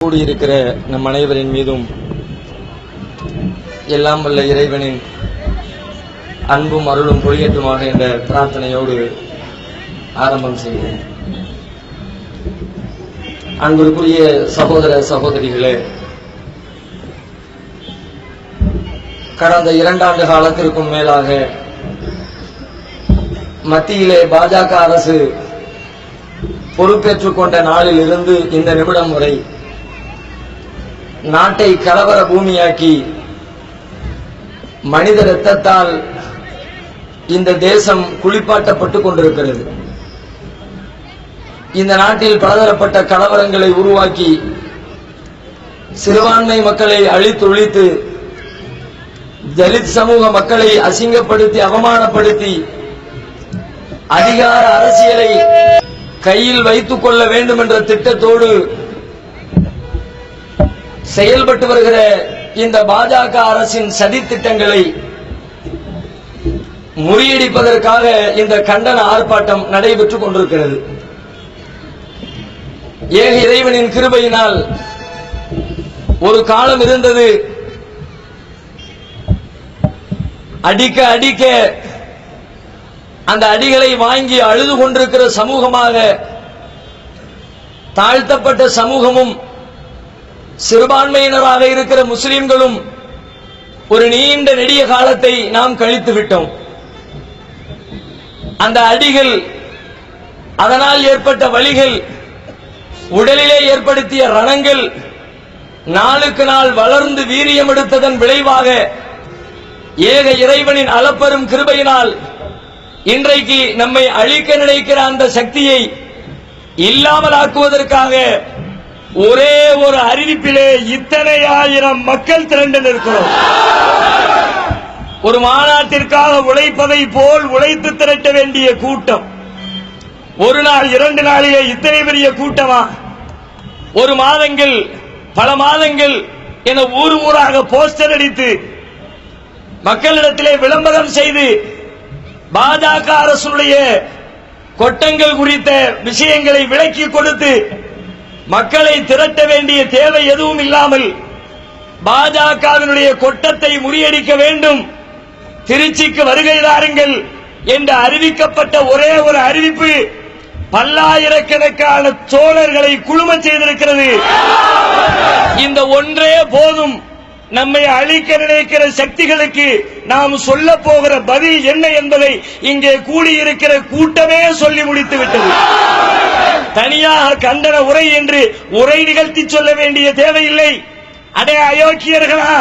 கூடியிருக்கிற நம் அனைவரின் மீதும் எல்லாம் வல்ல இறைவனின் அன்பும் அருளும் பொழியட்டுமாக என்ற பிரார்த்தனையோடு ஆரம்பம் செய்கிறேன். அன்பிற்குரிய சகோதர சகோதரிகளே கடந்த இரண்டாண்டு காலத்திற்கும் மேலாக மத்தியிலே பாஜக அரசு பொறுப்பேற்றுக் கொண்ட நாளில் இருந்து இந்த நிமிடம் வரை நாட்டை கலவர பூமியாக்கி மனித இரத்தத்தால் இந்த தேசம் குளிப்பாட்டப்பட்டுக் கொண்டிருக்கிறது. இந்த நாட்டில் பலதரப்பட்ட கலவரங்களை உருவாக்கி சிறுபான்மை மக்களை அழித்தொழித்து தலித் சமூக மக்களை அசிங்கப்படுத்தி அவமானப்படுத்தி அதிகார அரசியலை கையில் வைத்துக் கொள்ள வேண்டும் என்ற திட்டத்தோடு செயல்பட்டு வருகிற இந்த பாஜக அரசின் சதி திட்டங்களை முறியடிப்பதற்காக இந்த கண்டன ஆர்ப்பாட்டம் நடைபெற்றுக் கொண்டிருக்கிறது. ஏக இறைவனின் கிருபையினால் ஒரு காலம் இருந்தது. அடிக்க அடிக்க அந்த அடிகளை வாங்கி அழுது கொண்டிருக்கிற சமூகமாக தாழ்த்தப்பட்ட சமூகமும் சிறுபான்மையினராக இருக்கிற முஸ்லிம்களும் ஒரு நீண்ட நெடிய காலத்தை நாம் கழித்து விட்டோம். அந்த அடிகள் அதனால் ஏற்பட்ட வழிகள் உடலிலே ஏற்படுத்திய ரணங்கள் நாளுக்கு நாள் வளர்ந்து வீரியம் எடுத்ததன் விளைவாக ஏக இறைவனின் அளப்பெரும் கிருபையினால் இன்றைக்கு நம்மை அழிக்க நினைக்கிற அந்த சக்தியை இல்லாமலாக்குவதற்காக ஒரே ஒரு அறிவிப்பிலே இத்தனை ஆயிரம் மக்கள் திரண்டு நிற்கிறோம். ஒரு மாநாட்டிற்காக உழைப்பதை போல் உழைத்து திரட்ட வேண்டிய கூட்டம். ஒரு நாள் இரண்டு நாளிலே இத்தனை பெரிய கூட்டமா? ஒரு மாதங்கள் பல மாதங்கள் என ஊர் ஊராக போஸ்டர் அடித்து மக்களிடத்திலே விளம்பரம் செய்து பாஜக அரசுடைய கொட்டங்கள் குறித்த விஷயங்களை விளக்கி கொடுத்து மக்களை திரட்ட வேண்டிய தேவை எதுவும் இல்லாமல் பாஜகவினுடைய கொட்டத்தை முறியடிக்க வேண்டும். திருச்சிக்கு வருகை தாருங்கள் என்று அறிவிக்கப்பட்ட ஒரே ஒரு அறிவிப்பு பல்லாயிரக்கணக்கான சோழர்களை குழும செய்திருக்கிறது. இந்த ஒன்றே போதும். நம்மை அழிக்க நினைக்கிற சக்திகளுக்கு நாம் சொல்ல போகிற பதில் என்ன என்பதை இங்கே கூடியிருக்கிற கூட்டமே சொல்லி முடித்து விட்டது தனியாக கண்டன உரை என்று உரை நிகழ்த்தி சொல்ல வேண்டிய தேவையில்லை. அடே அயோக்கியர்களா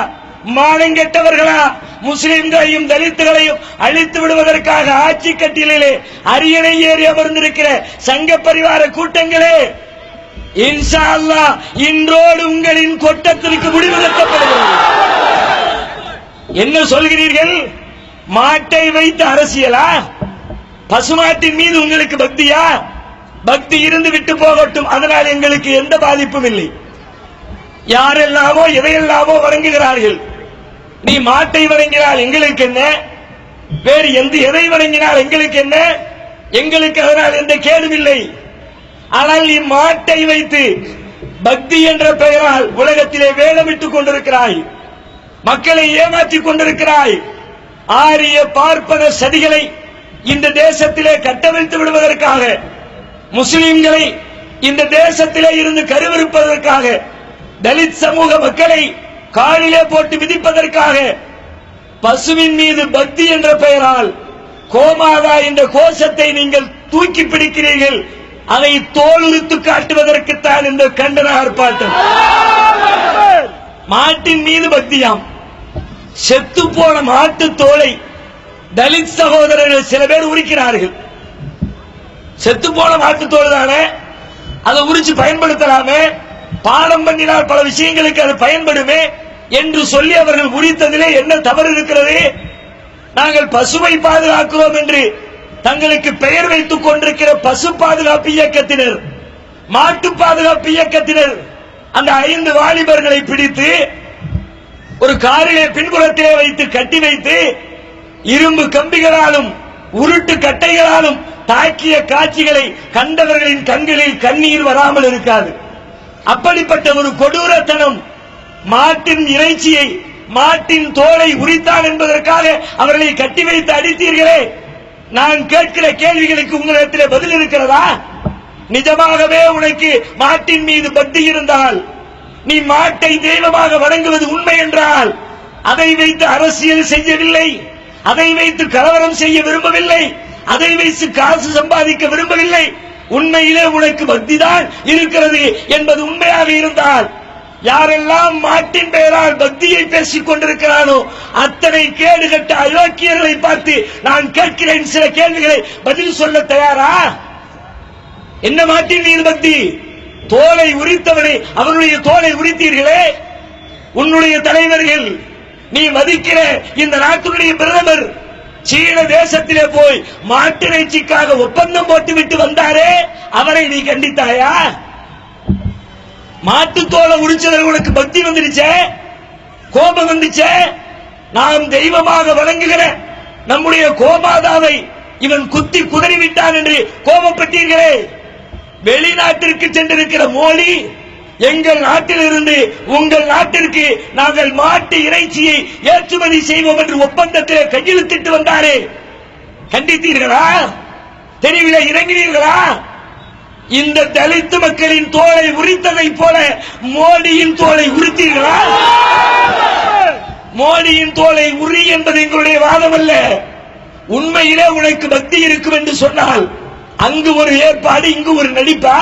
மானங்கெட்டவர்களா முஸ்லிம்களையும் தலித்துகளையும் அழித்து விடுவதற்காக ஆட்சி கட்டிலே அரியணை ஏறி அமர்ந்திருக்கிற சங்க பரிவார கூட்டங்களே இன்ஷா அல்லாஹ் இன்றோடு உங்களின் கொட்டத்திற்கு முடிவு கட்டப்படுகிறது என்ன சொல்கிறீர்கள்? மாட்டை வைத்த அரசியலா? பசுமாட்டின் மீது உங்களுக்கு பக்தியா? பக்தி இருந்து விட்டு போகட்டும் அதனால் எங்களுக்கு எந்த பாதிப்பும் இல்லை. யாரெல்லாமோ எதையெல்லாமோ வணங்குகிறார்கள். நீ மாட்டை வணங்கினால் எங்களுக்கு என்ன? வேறு எந்த எதை வணங்கினால் எங்களுக்கு என்ன? எங்களுக்கு அதனால் எந்த கேடும் இல்லை. ஆனால் இம்மாட்டை வைத்து பக்தி என்ற பெயரால் உலகத்திலே வேலமிட்டுக் கொண்டிருக்கிறாய். மக்களை ஏமாற்றிக் கொண்டிருக்கிறாய். ஆரிய பார்ப்பன சதிகளை இந்த தேசத்திலே கட்டவிழ்த்து விடுவதற்காக முஸ்லிம்களை இந்த தேசத்திலே இருந்து கருவிருப்பதற்காக தலித் சமூக மக்களை காலிலே போட்டு விதிப்பதற்காக பசுவின் மீது பக்தி என்ற பெயரால் கோமாதா என்ற கோஷத்தை நீங்கள் தூக்கி பிடிக்கிறீர்கள். அதை தோலுரித்து காட்டுவதற்குத்தான் இந்த கண்டன ஆர்ப்பாட்டம். மாட்டின் மீது பக்தியாம். செத்து போன மாட்டு தோலை தலித் சகோதரர்கள் சில பேர் உரிக்கிறார்கள். செத்து போன மாட்டு தோல் தானே? அதை உரிச்சு பயன்படுத்தலாமே? பாடம் பண்ணினால் பல விஷயங்களுக்கு அது பயன்படுமே? என்று சொல்லி அவர்கள் உரித்ததிலே என்ன தவறு இருக்கிறது? நாங்கள் பசுவை பாதுகாக்கிறோம் என்று தங்களுக்கு பெயர் வைத்துக் கொண்டிருக்கிற பசு பாதுகாப்பு இயக்கத்தினர் மாட்டு பாதுகாப்பு இயக்கத்தினர் அந்த ஐந்து வாலிபர்களை பிடித்து ஒரு காரிலே பின்புறத்திலே வைத்து கட்டி வைத்து இரும்பு கம்பிகளாலும் உருட்டு கட்டைகளாலும் தாக்கிய காட்சிகளை கண்டவர்களின் கண்களில் கண்ணீர் வராமல் இருக்காது. அப்படிப்பட்ட ஒரு கொடூரத்தனம் மாட்டின் இறைச்சியை மாட்டின் தோலை உரித்தான் என்பதற்காக அவர்களை கட்டி வைத்து அடித்தீர்களே. நான் கேட்கிற கேள்விகளுக்கு உங்களிடத்தில் பதில் இருக்கிறதா? நிஜமாகவே உனக்கு மாட்டின் மீது பக்தி இருந்தால் நீ மாட்டை தெய்வமாக வணங்குவது உண்மை என்றால் அதை வைத்து அரசியல் செய்யவில்லை அதை வைத்து கலவரம் செய்ய விரும்பவில்லை அதை வைத்து காசு சம்பாதிக்க விரும்பவில்லை. உண்மையிலே உனக்கு பக்திதான் இருக்கிறது என்பது உண்மையாக இருந்தால் யாரெல்லாம் மாட்டின் பெயரால் பக்தியை பேசிக் கொண்டிருக்கிறானோ அத்தனை கேடுகட்ட அயோக்கியர்களை பார்த்து நான் கேட்கிறேன் சில கேள்விகளை பதில் சொல்ல தயாரா? என்ன மாட்டின் நீர் பக்தி? தோலை உரித்தவனை அவருடைய தோலை உரித்தீர்களே? உன்னுடைய தலைவர்கள் நீ மதிக்கிற இந்த நாட்டினுடைய பிரதமர் சீன தேசத்திலே போய் மாட்டிறைச்சிக்காக ஒப்பந்தம் போட்டுவிட்டு வந்தாரே? அவரை நீ கண்டித்தாயா? மாட்டுத்தோலை உரிச்சதில் உனக்கு பக்தி வந்துடுச்சே? கோபம் வந்துச்சே நாம் தெய்வமாக வழங்குகிற நம்முடைய கோமாதாவை இவன் குத்தி குதறி விட்டான் என்று கோபப்பட்டீர்களே. வெளிநாட்டிற்கு சென்றிருக்கிற மோடி எங்கள் நாட்டிலிருந்து உங்கள் நாட்டிற்கு நாங்கள் மாட்டு இறைச்சியை ஏற்றுமதி செய்வோம் என்று ஒப்பந்தத்தில் கையெழுத்திட்டு வந்தாரே. கண்டித்தீர்களா? தெரியவில்லை இறங்கினீர்களா? இந்த தலித்து மக்களின் தோலை உரித்ததை போல மோடியின் தோலை உரித்தீர்களா? மோடியின் தோலை உரி என்பது எங்களுடைய வாதம் அல்ல. உண்மையிலே உனக்கு பக்தி இருக்கும் என்று சொன்னால் அங்கு ஒரு ஏற்பாடு இங்கு ஒரு நடிப்பா?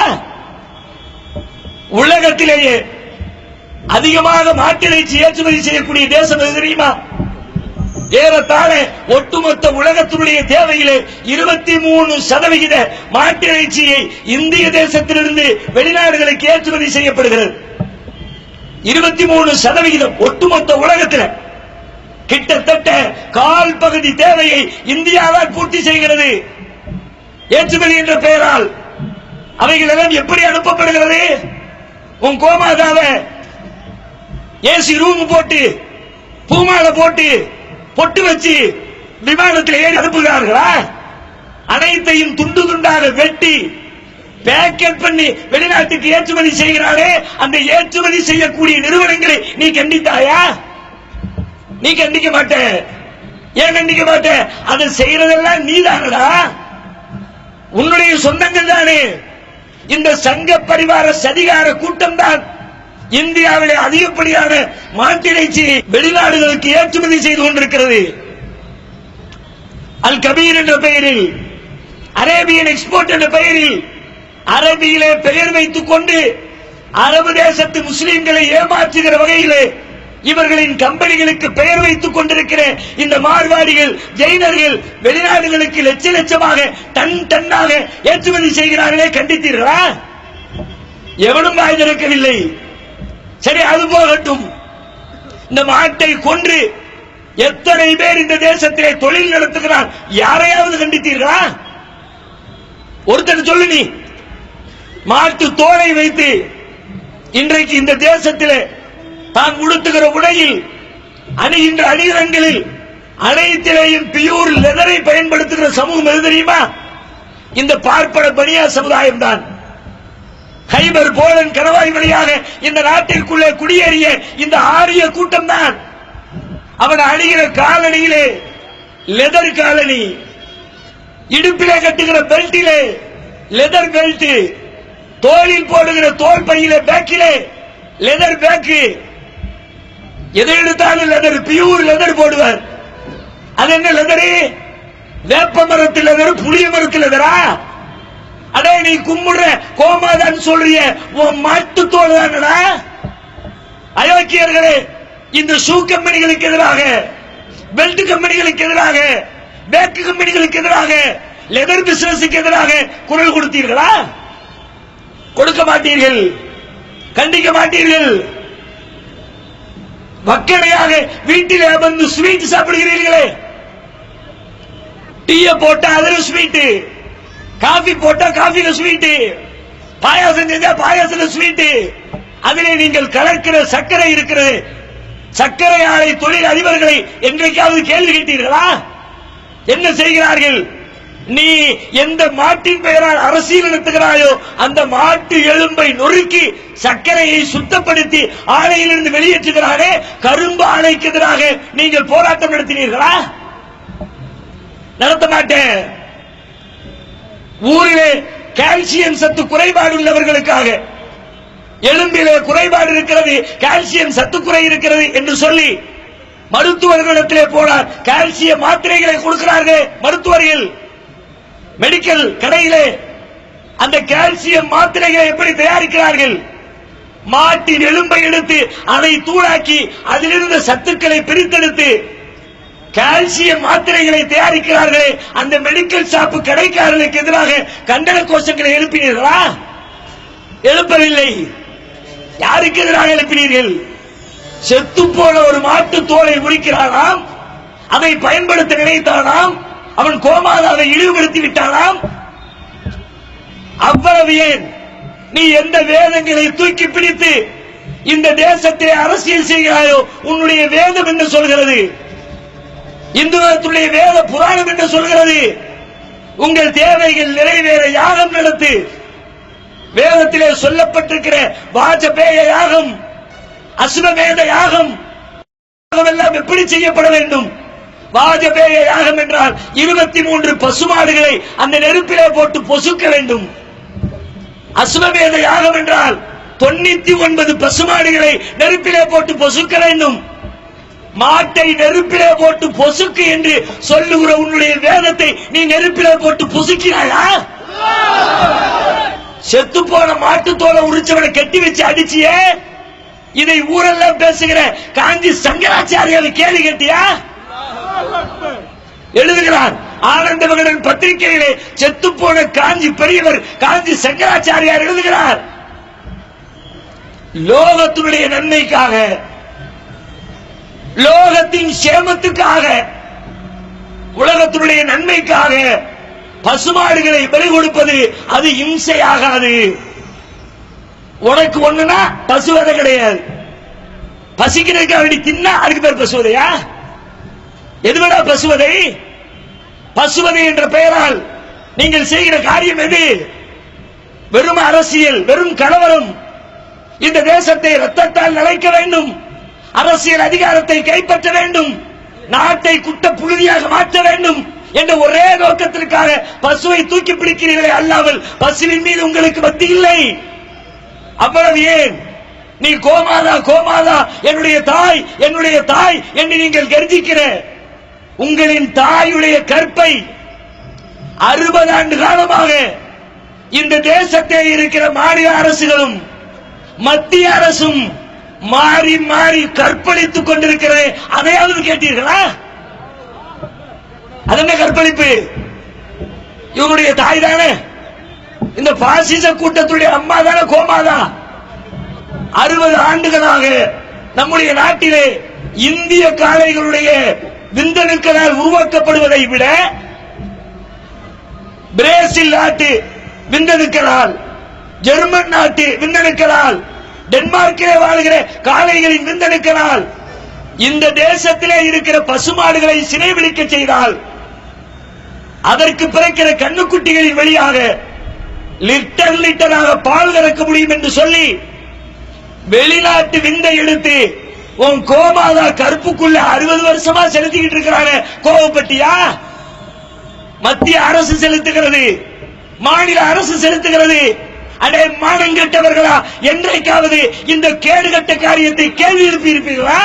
உலகத்திலேயே அதிகமாக மாட்டிறைச்சி ஏற்றுமதி செய்யக்கூடிய தேசம் தெரியுமா? ஏறத்தாழ ஒட்டுமொத்த உலகத்தினுடைய தேவையிலே இருபத்தி மூணு சதவிகித மாட்டிறைச்சியை இந்திய தேசத்திலிருந்து வெளிநாடுகளுக்கு ஏற்றுமதி செய்யப்படுகிறது. இருபத்தி மூணு சதவிகிதம் ஒட்டுமொத்த உலகத்தில் கிட்டத்தட்ட கால் பகுதி தேவையை இந்தியாவால் பூர்த்தி செய்கிறது. ஏற்றுமதி என்ற பெயரால் அவைகள் எல்லாம் எப்படி அனுப்பப்படுகிறது? உன் கோமாதாவை ஏசி ரூம் போட்டு பூமாலை போட்டு பொட்டு வச்சு விமானத்தில் ஏறி அனுப்புகிறார்களா? அனைத்தையும் துண்டு துண்டாக வெட்டி பேக்கெட் பண்ணி வெளிநாட்டுக்கு ஏற்றுமதி செய்கிறாரே அந்த ஏற்றுமதி செய்யக்கூடிய நிறுவனங்களை நீ கண்டித்தாயா? நீ கண்டிக்க மாட்ட. ஏன் கண்டிக்க மாட்ட? அதை செய்யறதெல்லாம் நீதானடா? உன்னுடைய சொந்தங்கள் தானே. இந்த சங்க பரிவார சதிகார கூட்டம் தான் இந்தியாவிலே அதிகப்படியான மாட்டிறைச்சி வெளிநாடுகளுக்கு ஏற்றுமதி செய்து கொண்டிருக்கிறது. அல் கபீர் என்ற பெயரில் அரேபியன் எக்ஸ்போர்ட் என்ற பெயரில் அரபியிலே பெயர் வைத்துக் கொண்டு அரபு தேசத்து முஸ்லிம்களை ஏமாற்றுகிற வகையிலே இவர்களின் கம்பெனிகளுக்கு பெயர் வைத்துக் கொண்டிருக்கிற இந்த மார்வாடிகள் ஜெயினர்கள் வெளிநாடுகளுக்கு லட்ச லட்சமாக டன் டன்னாக ஏற்றுமதி செய்கிறார்களே கண்டித்தீர்களா? எவனும் வாய்ந்திருக்கவில்லை. சரி அது போகட்டும். இந்த மாட்டை கொன்று எத்தனை பேர் இந்த தேசத்திலே தொழில் நடத்துகிறார்? யாரையாவது கண்டித்தீர்களா? ஒருத்தர் சொல்லு நீ. மாட்டு தோலை வைத்து இன்றைக்கு இந்த தேசத்திலே தான் உடுத்துகிற உடையில் அணிகின்ற அணிகலன்களில் அனைத்திலேயும் பியூர் லெதரை பயன்படுத்துகிற சமூகம் எது தெரியுமா? இந்த பார்ப்பன பணியா சமுதாயம் தான் ஹைபர் போலன் கணவாய் வழியாக இந்த நாட்டிற்குள்ளே குடியேறிய இந்த ஆரிய கூட்டம் தான் அவன் அணிகிற காலணியிலே லெதர் காலணி. இடுப்பிலே கட்டுகிற பெல்ட்டிலே லெதர் பெல்ட் தோளில் போடுகிற தோல் பையிலே பேக்கிலே லெதர் பேக்கு எதை எடுத்தாலும் லெதர் பியூர் லெதர் போடுவார். அது என்ன லெதரு வேப்ப மரத்தில் லெதர் புளிய மரத்தில் லெதரா அடே நீ கும்பிடுற கோமாதான் சொல்றிய. உன் மாட்டு தோல் தானடா? அயோக்கியர்களே இந்த ஷூ கம்பெனிகளுக்கு எதிராக பெல்ட் கம்பெனிகளுக்கு எதிராக பேக்கு கம்பெனிகளுக்கு எதிராக லெதர் பிசினஸுக்கு எதிராக குரல் கொடுத்தீர்களா? கொடுக்க மாட்டீர்கள். கண்டிக்க மாட்டீர்கள். வக்கடையாக வீட்டில் வந்து ஸ்வீட் சாப்பிடுகிறீர்களே. டீய போட்ட அதில் ஸ்வீட்டு காஃபி போட்டா காஃபில ஸ்வீட்டு பாயாசம் செஞ்சா பாயாசத்துல ஸ்வீட்டு அதிலே நீங்கள் கலக்கிற சர்க்கரை இருக்கிறது. சர்க்கரை ஆலை தொழில் அதிபர்களை என்றைக்காவது கேள்வி கேட்டீர்களா? என்ன செய்கிறார்கள்? நீ எந்த மாட்டின் பெயரால் அரசியல் நடத்துகிறாயோ அந்த மாட்டு எலும்பை நொறுக்கி சர்க்கரையை சுத்தப்படுத்தி ஆலையிலிருந்து வெளியேற்றுகிறாரே கரும்பு ஆலைக்கு எதிராக நீங்கள் போராட்டம் நடத்தினீர்களா? நடத்த மாட்டேன். ஊரிலே கால்சியம் சத்து குறைபாடு உள்ளவர்களுக்காக எலும்பிலே குறைபாடு இருக்கிறது கால்சியம் சத்து குறை இருக்கிறது என்று சொல்லி மருத்துவர்களிடத்திலே போனார் கால்சியம் மாத்திரைகளை கொடுக்கிறார்கள் மருத்துவர்கள் மெடிக்கல் கடையிலே அந்த கால்சியம் மாத்திரைகளை எப்படி தயாரிக்கிறார்கள்? மாட்டின் எலும்பை எடுத்து அதை தூளாக்கி அதிலிருந்த சத்துக்களை பிரித்தெடுத்து கால்சியம் மாத்திரைகளை தயாரிக்கிறார்களே அந்த மெடிக்கல் ஷாப்பு கடைக்காரர்களுக்கு எதிராக கண்டன கோஷங்களை எழுப்பினீர்களா? எழுப்பவில்லை. யாருக்கு எதிராக எழுப்பினீர்கள்? செத்து போன ஒரு மாட்டு தோலை முடிக்கிறாராம் அதை பயன்படுத்த நினைத்தானாம் அவன் கோமாதாவை இழிவுபடுத்தி விட்டானாம். அவ்வளவு ஏன்? நீ எந்த வேதங்களை தூக்கி பிடித்து இந்த தேசத்தை அரசியல் செய்கிறாயோ உன்னுடைய வேதம் என்ன சொல்கிறது. இந்து மதத்துடைய வேத புராணம் என்று சொல்கிறது. உங்கள் தேவைகள் நிறைவேற யாகம் நடத்து. வேதத்திலே சொல்லப்பட்டிருக்கிற வாஜபேய யாகம் அசுவமேத யாகம் யாகம் எல்லாம் எப்படி செய்யப்பட வேண்டும்? வாஜபேய யாகம் என்றால் இருபத்தி மூன்று பசுமாடுகளை அந்த நெருப்பிலே போட்டு பொசுக்க வேண்டும். அசுவமேத யாகம் என்றால் தொண்ணூத்தி ஒன்பது பசுமாடுகளை நெருப்பிலே போட்டு பொசுக்க வேண்டும். மாட்டை நெருப்பிலே போட்டு பொசுக்கு என்று சொல்லுகிற உன்னுடைய வேதத்தை நீ நெருப்பிலே போட்டு பொசுக்கிறாயா செத்து போன மாட்டு தோலை உரிச்சவனை கட்டி வச்சு அடிச்சியே? இதை ஊரெல்லாம் பேசுகிற காஞ்சி சங்கராச்சாரியாவை கேள்வி கேட்டியா? எழுதுகிறார் ஆனந்த விகடன் பத்திரிகையிலே செத்து போன காஞ்சி பெரியவர் காஞ்சி சங்கராச்சாரியார் எழுதுகிறார். லோகத்தினுடைய நன்மைக்காக லோகத்தின் சேமத்துக்காக உலகத்தினுடைய நன்மைக்காக பசுமாடுகளை பலி கொடுப்பது அது இம்சையாகாது. உனக்கு ஒண்ணுனா பசுவதை கிடையாது. பசிக்கிறதுக்கு அப்படி தின்னா அதுக்கு பேர் பசுவதையா? எதுவடா பசுவதை? பசுவதை என்ற பெயரால் நீங்கள் செய்கிற காரியம் எது? வெறும் அரசியல் வெறும் கலவரம். இந்த தேசத்தை ரத்தத்தால் நிலைக்க வேண்டும். அரசியல் அதிகாரத்தை கைப்பற்ற வேண்டும். நாட்டை குட்ட புழுதியாக மாற்ற வேண்டும் என்ற ஒரே நோக்கத்திற்காக பசுவை தூக்கி பிடிக்கிறீர்களே அல்லாமல் பசுவின் மீது உங்களுக்கு பக்தி இல்லை. அவ்வளவு ஏன்? நீ கோமாதா கோமாதா என்னுடைய தாய் என்னுடைய தாய் என்று நீங்கள் கர்ஜிக்கிற உங்களின் தாயுடைய கற்பை அறுபது ஆண்டு காலமாக இந்த தேசத்தில் இருக்கிற மாநில அரசுகளும் மத்திய அரசும் மாறி மாறி கற்பழித்துக் கொண்டிருக்கிறது அதையாவது கேட்டீர்களா? அது என்ன கற்பழிப்பு? இவனுடைய தாய் தானே? இந்த பாசிச கூட்டத்துடைய அம்மா தானே கோமாதா அறுபது ஆண்டுகளாக நம்முடைய நாட்டிலே இந்திய காளைகளுடைய விந்தணுக்களால் உருவாக்கப்படுவதை விட பிரேசில் நாட்டு விந்தணுக்களால் ஜெர்மன் நாட்டு விந்தணுக்களால் டென்மார்க்கிலே வாழ்கிற காளைகளின் விந்தணுக்களால் இந்த தேசத்திலே இருக்கிற பசுமாடுகளை சிறைபிடிக்க செய்தால் அதற்கு பிறக்கிற கண்ணுக்குட்டிகளின் வழியாக லிட்டர் லிட்டராக பால் கறக்க முடியும் என்று சொல்லி வெளிநாட்டு விந்தை எடுத்து உன் கோமாதா கருப்புக்குள்ள அறுபது வருஷமா செலுத்திக்கிட்டு இருக்கிறாங்க கோவப்பட்டியா? மத்திய அரசு செலுத்துகிறது மாநில அரசு செலுத்துகிறது. அடே மானம் கெட்டவர்களா என்றைக்காவது இந்த கேடுகட்ட காரியத்தை கேள்வி எழுப்பி இருப்பீர்களா?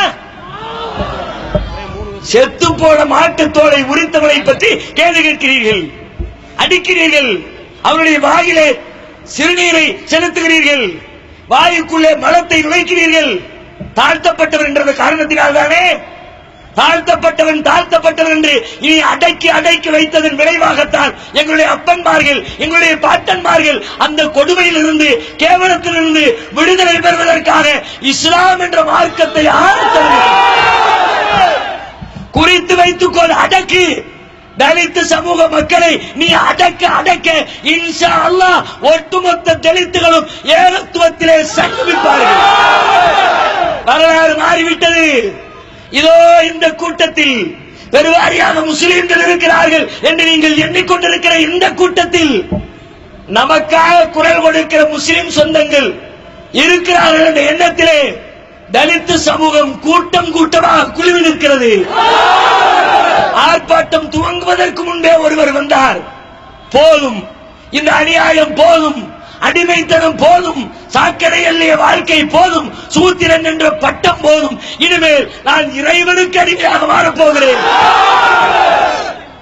செத்து போன மாட்டு தோலை உரித்தவனை பற்றி கேள்வி கேட்கிறீர்கள். அடிக்கிறீர்கள். அவருடைய வாயிலே சிறுநீரை செலுத்துகிறீர்கள். வாயுக்குள்ளே மலத்தை நுழைக்கிறீர்கள். தாழ்த்தப்பட்டவர் என்ற காரணத்தினால் தானே தாழ்த்தப்பட்டவன் தாழ்த்தப்பட்டவன் என்று இனி அடக்கி அடக்கி வைத்ததன் விளைவாகத்தான் எங்களுடைய அப்பன்மார்கள் எங்களுடைய பாட்டன்மார்கள் அந்த கொடுமையிலிருந்து கேவலத்திலிருந்து விடுதலை பெறுவதற்காக இஸ்லாம் என்ற மார்க்கத்தை குறித்து வைத்துக்கொள் அடக்கு. தலித்து சமூக மக்களை நீ அடக்க அடக்க. இன்ஷா அல்லாஹ் ஒட்டுமொத்த தலித்துகளும் ஏகத்துவத்திலே சங்கமிப்பார்கள் வரலாறு மாறிவிட்டது. இதோ இந்த கூட்டத்தில் பெருவாரியாக முஸ்லிம்கள் இருக்கிறார்கள் என்று நீங்கள் எண்ணிக்கொண்டிருக்கிற இந்த கூட்டத்தில் நமக்காக குரல் கொடுக்கிற முஸ்லிம் சொந்தங்கள் இருக்கிறார்கள் என்ற எண்ணத்திலே தலித்து சமூகம் கூட்டம் கூட்டமாக குழுவில் இருக்கிறது. ஆர்ப்பாட்டம் துவங்குவதற்கு முன்பே ஒருவர் வந்தார். போதும். இந்த அநியாயம் போதும். அடிமைத்தனம் போதும் சாக்கடை அள்ளிய வாழ்க்கை போதும் சூத்திரன் என்ற பட்டம் போதும். இனிமேல் நான் இறைவனுக்கு அடிமையாக மாறப்போகிறேன்.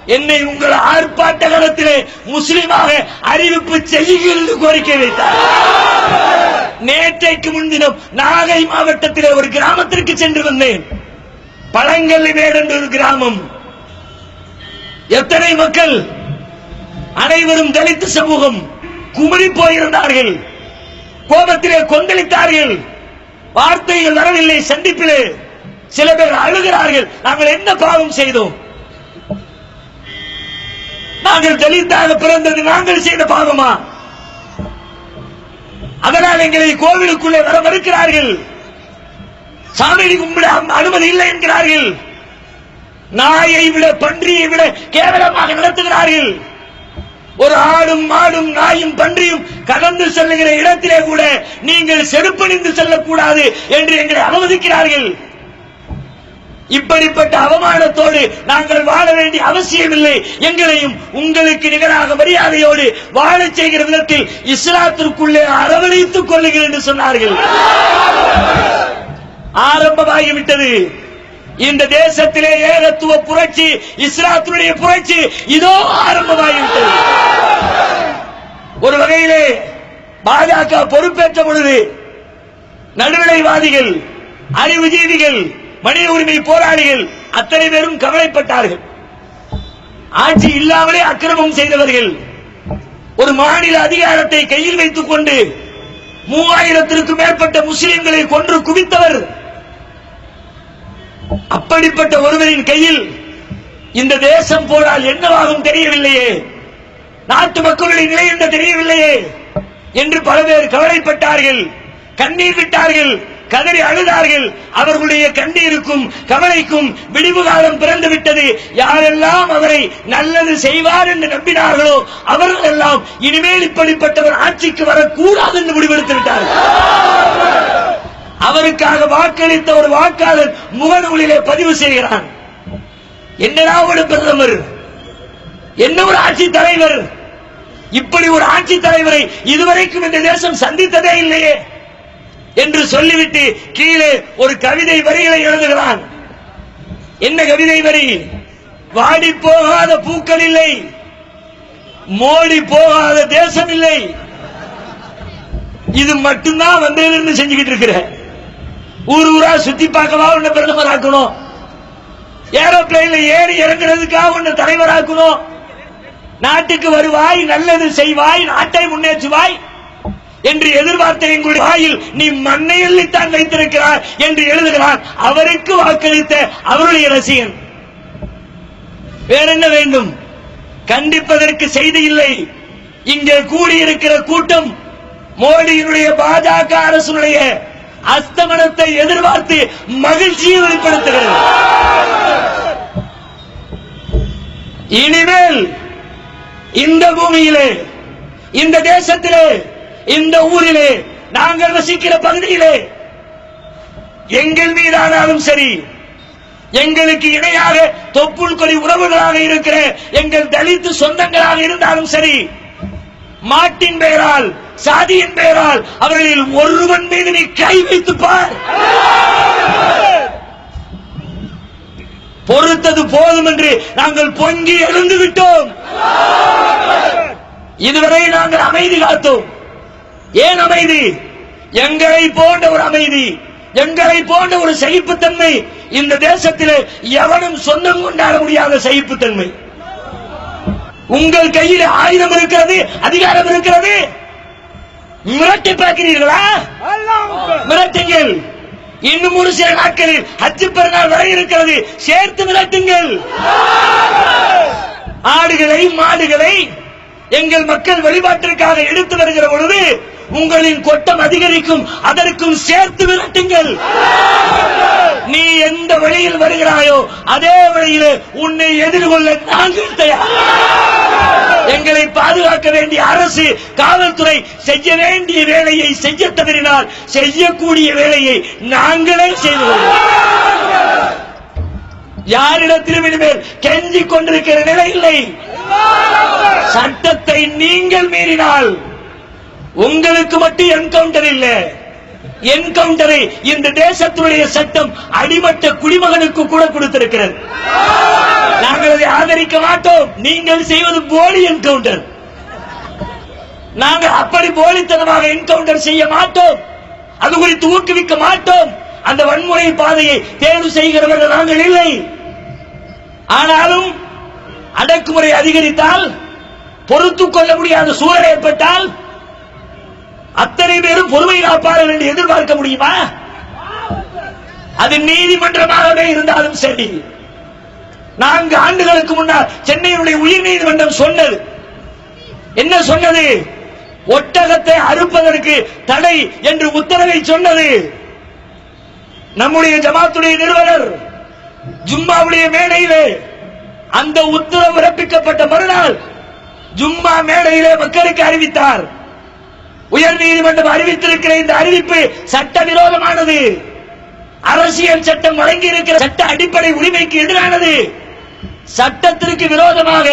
என்னை உங்கள் ஆர்ப்பாட்ட காலத்திலே முஸ்லிமாக அறிவிப்பு செய்யுங்கள் கோரிக்கை வைத்தார். நேற்றைக்கு முன்தினம் நாகை மாவட்டத்திலே ஒரு கிராமத்திற்கு சென்று வந்தேன். பழங்கல்லி மேடு என்ற ஒரு கிராமம். எத்தனை மக்கள்? அனைவரும் தலித்து சமூகம். குமரி போயிருந்தார்கள். கோபத்திலே கொந்தளித்தார்கள். வார்த்தைகள் வரவில்லை சந்திப்பிலே சில பேர் அழுகிறார்கள். நாங்கள் என்ன பாவம் செய்தோம்? நாங்கள் தலித்தாக பிறந்தது நாங்கள் செய்த பாவமா? அதனால் எங்களை கோவிலுக்குள்ளே வர மறுக்கிறார்கள். சாமி கும்பிட அனுமதி இல்லை என்கிறார்கள். நாயை விட பன்றியை விட கேவலமாக நடத்துகிறார்கள். ஒரு ஆடும் மாடும் நாயும் பன்றியும் கடந்து செல்லுகிற இடத்திலே கூட நீங்கள் செருப்பணிந்து செல்லக்கூடாது என்று எங்களை அனுமதிக்கிறார்கள் இப்படிப்பட்ட அவமானத்தோடு நாங்கள் வாழ வேண்டிய அவசியமில்லை. எங்களையும் உங்களுக்கு நிகராக மரியாதையோடு வாழச் செய்கிற விதத்தில் இஸ்லாத்திற்குள்ளே அரவணைத்துக் கொள்ளுகிறேன் என்று சொன்னார்கள். ஆரம்பமாகிவிட்டது. இந்த தேசத்திலே ஏகத்துவ புரட்சி இஸ்லாத்தினுடைய புரட்சி இதோ ஆரம்பமாகிவிட்டது. ஒரு வகையிலே பாஜக பொறுப்பேற்ற பொழுது நடுநிலைவாதிகள் அறிவுஜீவிகள் மனித உரிமை போராளிகள் அத்தனை பேரும் கவலைப்பட்டார்கள். ஆட்சி இல்லாமலே அக்கிரமம் செய்தவர்கள் ஒரு மாநில அதிகாரத்தை கையில் வைத்துக் கொண்டு மூவாயிரத்திற்கும் மேற்பட்ட முஸ்லிம்களை கொன்று குவித்தவர் அப்படிப்பட்ட ஒருவரின் கையில் இந்த தேசம் போனால் என்னவாகும் தெரியவில்லையே? நாட்டு மக்களுடைய நிலை என்ன தெரியவில்லையே? என்று பல பேர் கவலைப்பட்டார்கள். கண்ணீர் விட்டார்கள். கதறி அழுதார்கள். அவர்களுடைய கண்ணீருக்கும் கவலைக்கும் விடிவு காலம் பிறந்து விட்டது யாரெல்லாம் அவரை நல்லது செய்வார் என்று நம்பினார்களோ அவர்கள் எல்லாம் இனிமேல் இப்படிப்பட்டவர் ஆட்சிக்கு வரக்கூடாது என்று முடிவெடுத்து விட்டார்கள் அவருக்காக வாக்களித்த ஒரு வாக்காளர் முகநூலிலே பதிவு செய்கிறான். என்னடா ஒரு பிரதமர்? என்ன ஒரு ஆட்சி தலைவர்? இப்படி ஒரு ஆட்சி தலைவரை இதுவரைக்கும் இந்த தேசம் சந்தித்ததே இல்லையே என்று சொல்லிவிட்டு கீழே ஒரு கவிதை வரிகளை எழுதுகிறான். என்ன கவிதை வரி? வாடி போகாத பூக்கள் இல்லை மோடி போகாத தேசம் இல்லை. இது மட்டும்தான் வந்ததுன்னு செஞ்சுக்கிட்டு இருக்கிறேன். ஊர் ஊரா சுத்தி பார்க்கவா உன்னை பிரதமர் ஆக்கணும் ஏரோப்ளைன்ல ஏறி இறங்குறதுக்காக உன்னை தலைவராக்கணும். நாட்டுக்கு வருவாய் நல்லது செய்வாய் நாட்டை முன்னேற்றுவாய் என்று எதிர்பார்த்த எங்களுடைய வாயில் நீ மண்ணை எள்ளித்தான் வைத்திருக்கிறார் என்று எழுதுகிறார். அவருக்கு வாக்களித்த அவருடைய ரசிகன். வேற என்ன வேண்டும்? கண்டிப்பதற்கு செய்தி இல்லை. இங்கே கூடியிருக்கிற கூட்டம் மோடியினுடைய பாஜக அரசுடைய அஸ்தமனத்தை எதிர்பார்த்து மகிழ்ச்சியை வெளிப்படுத்துகிறது. இனிமேல் இந்த பூமியிலே இந்த தேசத்திலே இந்த ஊரிலே நாங்கள் வசிக்கிற பகுதியிலே எங்கள் மீதானாலும் சரி எங்களுக்கு இணையாக தொப்புள் கொடி உறவுகளாக இருக்கிற எங்கள் தலித்து சொந்தங்களாக இருந்தாலும் சரி மாட்டின் பெயரால் சாதியின் பெயரால் அவர்களில் ஒருவன் மீது நீ கை வைத்து பார் பொறுத்தது போதும் என்று நாங்கள் பொங்கி எழுந்து விட்டோம். இதுவரை நாங்கள் அமைதி காத்தோம். ஏன் அமைதி? எங்களை போன்ற ஒரு அமைதி எங்களை போன்ற ஒரு சகிப்புத்தன்மை இந்த தேசத்திலே எவனும் சொந்தம் கொண்டாட முடியாத சகிப்புத்தன்மை உங்கள் கையில் ஆயுதம் இருக்கிறது அதிகாரம் இருக்கிறது. மிரட்டி பார்க்கிறீர்களா? மிரட்டுங்கள். இன்னும் ஒரு சில நாட்களில் அச்சு பெருநாள் வரை இருக்கிறது. சேர்த்து மிரட்டுங்கள். ஆடுகளை மாடுகளை எங்கள் மக்கள் வழிபாட்டிற்காக எடுத்து வருகிற பொழுது உங்களின் கொட்டம் அதிகரிக்கும். அதற்கும் சேர்த்து விரட்டுங்கள் நீ எந்த வழியில் வருகிறாயோ அதே வழியில் உன்னை எதிர்கொள்ள நாங்கள் தயார் எங்களை பாதுகாக்க வேண்டிய அரசு காவல்துறை செய்ய வேண்டிய வேலையை செய்ய தவறினால் செய்யக்கூடிய வேலையை நாங்களே செய்து யாரிடத்திலும் இனிமேல் கெஞ்சிக் கொண்டிருக்கிற நிலை இல்லை. சட்டத்தை நீங்கள் மீறினால் உங்களுக்கு மட்டும் என்கவுண்டர் இல்லை. என்கவுண்டரை இந்த தேசத்துடைய சட்டம் அடிமட்ட குடிமகனுக்கு கூட கொடுத்திருக்கிறது. நாங்கள் அதை ஆதரிக்க மாட்டோம். நீங்கள் செய்வது போலி என்கவுண்டர். நாங்கள் அப்படி போலித்தனமாக என்கவுண்டர் செய்ய மாட்டோம். அது குறித்து ஊக்குவிக்க மாட்டோம். அந்த வன்முறை பாதையை தேர்வு செய்கிறவர்கள் நாங்கள் இல்லை. ஆனாலும் அடக்குமுறை அதிகரித்தால் பொறுத்துக் கொள்ள முடியாத சூழல் ஏற்பட்டால் அத்தனை பேரும் பொறுமை காப்பார்கள் என்று எதிர்பார்க்க முடியுமா? அது நீதிமன்றமாகவே இருந்தாலும் சரி. நான்கு ஆண்டுகளுக்கு முன்னால் சென்னையுடைய உயர் நீதிமன்றம் சொன்னது. என்ன சொன்னது? ஒட்டகத்தை அறுப்பதற்கு தடை என்று உத்தரவை சொன்னது. நம்முடைய ஜமாத்துடைய நிறுவனர் ஜும்மாவுடைய மேடையிலே அந்த உத்தரவு பிறப்பிக்கப்பட்ட மறுநாள் ஜும்மா மேடையிலே மக்களுக்கு அறிவித்தார். உயர் நீதிமன்றம் அறிவித்திருக்கிற இந்த அறிவிப்பு சட்டவிரோதமானது. அரசியல் சட்டம் வழங்கி இருக்கிற சட்ட அடிப்படை உரிமைக்கு எதிரானது. சட்டத்திற்கு விரோதமாக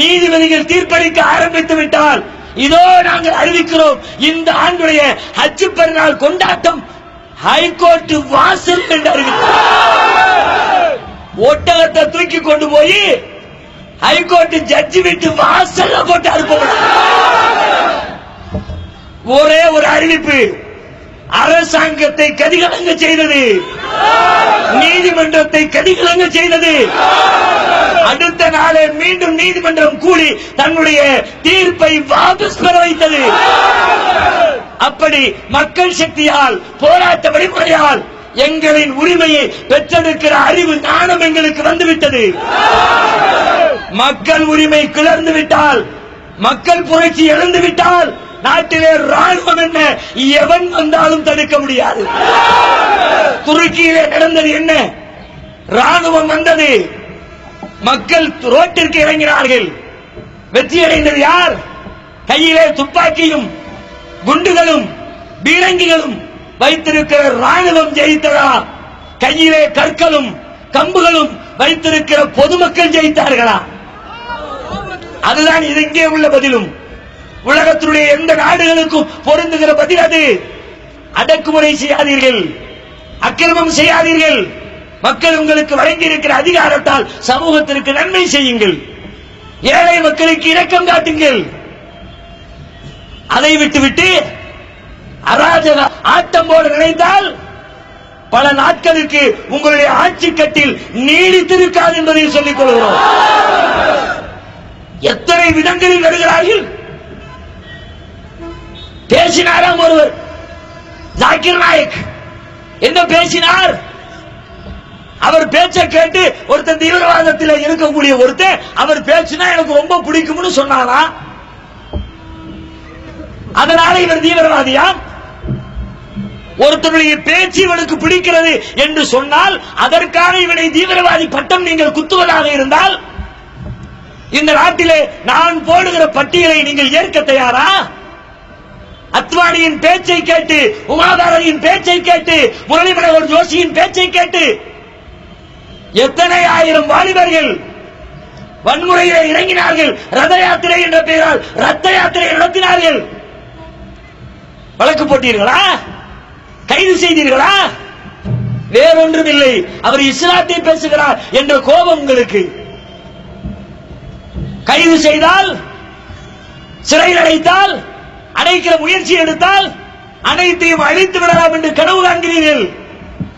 நீதிபதிகள் தீர்ப்பளிக்க ஆரம்பித்து விட்டால் இதோ நாங்கள் அறிவிக்கிறோம் இந்த ஆண்டுடைய ஹச்சு பெருநாள் கொண்டாட்டம் ஹைகோர்ட் வாசல் என்று அறிவித்தார். ஒட்டகத்தை தூக்கி கொண்டு போய் ஹைகோர்ட் ஜட்ஜி விட்டு வாசல்ல போட்டு அனுப்ப ஒரே ஒரு அறிவிப்பு. அரசாங்கத்தை கதிகலங்க செய்தது. நீதிமன்றத்தை கதிகலங்க செய்தது. அடுத்த நாளே மீண்டும் நீதிமன்றம் கூடி தன்னுடைய தீர்ப்பை வாபஸ் பெற வைத்தது. அப்படி மக்கள் சக்தியால் போராட்ட வழிமுறையால் எங்களின் உரிமையை பெற்றெடுக்கிற அறிவு ஞானம் எங்களுக்கு வந்துவிட்டது. மக்கள் உரிமை கிளர்ந்து விட்டால் மக்கள் புரட்சி எழுந்து விட்டால் நாட்டிலே ராணுவம் என்ன? எவன் வந்தாலும் தடுக்க முடியாது. துருக்கியிலே நடந்தது என்ன? ராணுவம் வந்தது. மக்கள் ரோட்டிற்கு இறங்கினார்கள். வெற்றியடைந்தது யார்? கையிலே துப்பாக்கியும் குண்டுகளும் பீரங்கிகளும் வைத்திருக்கிற ராணுவம் ஜெயித்ததா? கையிலே கற்களும் கம்புகளும் வைத்திருக்கிற பொதுமக்கள் ஜெயித்தார்களா? அதுதான் இது இங்கே உள்ள பதிலும். உலகத்தினுடைய எந்த நாடுகளுக்கும் பொருந்துகிற பதில் அது. அடக்குமுறை செய்யாதீர்கள். அக்கிரமம் செய்யாதீர்கள். மக்கள் உங்களுக்கு வழங்கி இருக்கிற அதிகாரத்தால் சமூகத்திற்கு நன்மை செய்யுங்கள். ஏழை மக்களுக்கு இரக்கம் காட்டுங்கள். அதை விட்டுவிட்டு அராஜக ஆட்டம் போல நினைத்தால் பல நாட்களுக்கு உங்களுடைய ஆட்சி கட்டில் நீடித்திருக்காது என்பதை சொல்லிக் கொள்கிறோம். எத்தனை விதங்களில் வருகிறார்கள் பேசினாராம் ஒருவர். ஜாக்கிர் நாயக். என்ன பேசினார்? அவர் பேச்சை கேட்டு ஒருத்தன் தீவிரவாதத்தில் இருக்கக்கூடிய ஒருத்தன் அவர் பேச்சுனா எனக்கு ரொம்ப பிடிக்கும்னு சொன்னாராம் அதனால இவர் தீவிரவாதியா? ஒருத்தருடைய பேச்சு இவனுக்கு பிடிக்கிறது என்று சொன்னால் அதற்காக இவனை தீவிரவாதி பட்டம் நீங்கள் குத்துவதாக இருந்தால் இந்த நாட்டிலே நான் போடுகிற பட்டியலை நீங்கள் ஏற்க தயாரா? அத்வானியின் பேச்சை கேட்டு உமாதாரரின் பேச்சை கேட்டு முரளி மனோகர் ஜோஷியின் பேச்சை கேட்டு எத்தனை ஆயிரம் வாலிபர்கள் வன்முறையிலே இறங்கினார்கள் ரத யாத்திரை என்ற பெயரால் ரத்த யாத்திரை நடத்தினார்கள். வழக்கு போட்டீர்களா? கைது செய்தீர்களா? வேறொன்றும் இல்லை அவர் இஸ்லாத்தை பேசுகிறார் என்ற கோபம் உங்களுக்கு. கைது செய்தால் சிறையில் அடைத்தால் அடைக்கிற முயற்சி எடுத்தால் அனைத்தையும் அழித்து விடலாம் என்று கனவு காண்கிறீர்கள்.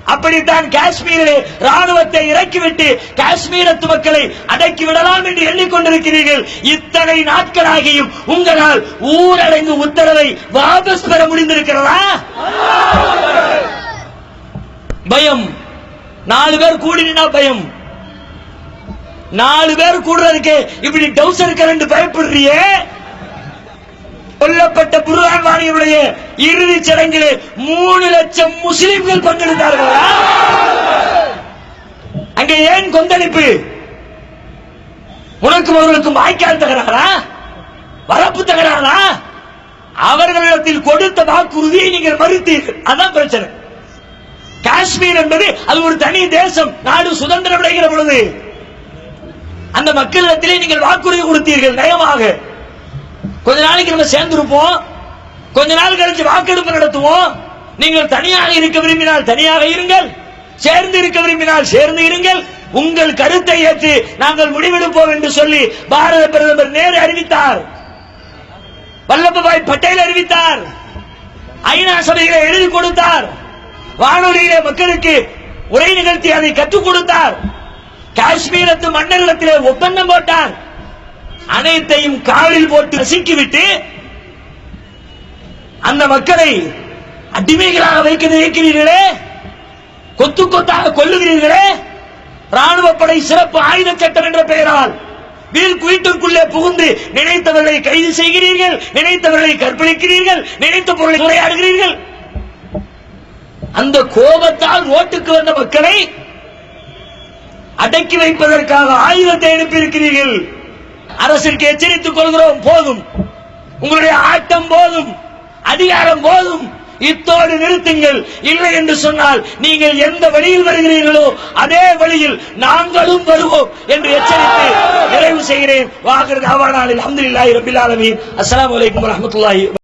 அப்படித்தான் காஷ்மீரிலே ராணுவத்தை இறக்கிவிட்டு காஷ்மீரத்து மக்களை அடக்கி விடலாம் என்று எண்ணிக்கொண்டிருக்கிறீர்கள். இத்தனை நாட்களாகியும் உங்களால் ஊரடங்கு உத்தரவை வாபஸ் பெற முடிந்திருக்கிறதா? பயம். நாலு பேர் கூடினா பயம். நாலு பேர் கூடுறதுக்கு இப்படி டவுசர் கரண்ட் பயப்படுறியே? கொல்லப்பட்ட புர்ஹான் வாணியுடைய இறுதிச் சடங்கிலே மூணு லட்சம் முஸ்லிம்கள் பங்கெடுத்தார்களா? அங்கே ஏன் கொந்தளிப்பு? உனக்கும் அவர்களுக்கும் வாய்க்கால் தகராறா? வரப்பு தகராறா? அவர்களிடத்தில் கொடுத்த வாக்குறுதியை நீங்கள் மறுத்தீர்கள். அதான் பிரச்சனை. காஷ்மீர் என்பது அது ஒரு தனி தேசம். நாடு சுதந்திரம் அடைகிற பொழுது அந்த மக்களிடத்திலே நீங்கள் வாக்குறுதி கொடுத்தீர்கள் நயமாக. கொஞ்ச நாளைக்கு நம்ம சேர்ந்திருப்போம். கொஞ்ச நாள் கழிச்சு வாக்கெடுப்பு நடத்துவோம். நீங்கள் தனியாக இருக்க விரும்பினால் தனியாக இருங்கள். சேர்ந்து இருக்க விரும்பினால் சேர்ந்து இருங்கள். உங்கள் கருத்தை ஏற்று நாங்கள் முடிவெடுப்போம் என்று சொல்லி பாரத பிரதமர் நேரு அறிவித்தார். வல்லபாய் பட்டேல் அறிவித்தார். ஐநா சபைகளை எழுதி கொடுத்தார். வானொலியிலே மக்களுக்கு உரை நிகழ்த்தி அதை கற்றுக் கொடுத்தார். காஷ்மீரத்து மன்னரிடத்திலே ஒப்பந்தம் போட்டார். அனைத்தையும் காலில் போட்டு ரசிக்கிவிட்டு அந்த மக்களை அடிமைகளாக வைக்க நினைக்கிறீர்களே? கொத்து கொத்தாக கொல்லுகிறீர்களே? ராணுவ படை சிறப்பு ஆயுத சட்டம் என்ற பெயரால் வீல் குயிட்டிற்குள்ளே புகுந்து நினைத்தவர்களை கைது செய்கிறீர்கள் நினைத்தவர்களை கற்பழிக்கிறீர்கள் நினைத்த பொருளை உரையாடுகிறீர்கள். அந்த கோபத்தால் ஓட்டுக்கு வந்த மக்களை அடக்கி வைப்பதற்காக ஆயுதத்தை அனுப்பியிருக்கிறீர்கள். அரசிற்கு எச்சரித்துக் கொள்கிறோம் போதும். உங்களுடைய ஆட்டம் போதும் அதிகாரம் போதும். இத்தோடு நிறுத்துங்கள். இல்லை என்று சொன்னால் நீங்கள் எந்த வழியில் வருகிறீர்களோ அதே வழியில் நாங்களும் வருவோம் என்று எச்சரித்து நிறைவு செய்கிறேன். வாகர் தாவானாலில் அஹமதுல்லாஹி ரபில் ஆலமீன். அஸ்ஸலாமு அலைக்கும் வரஹ்மத்துல்லாஹி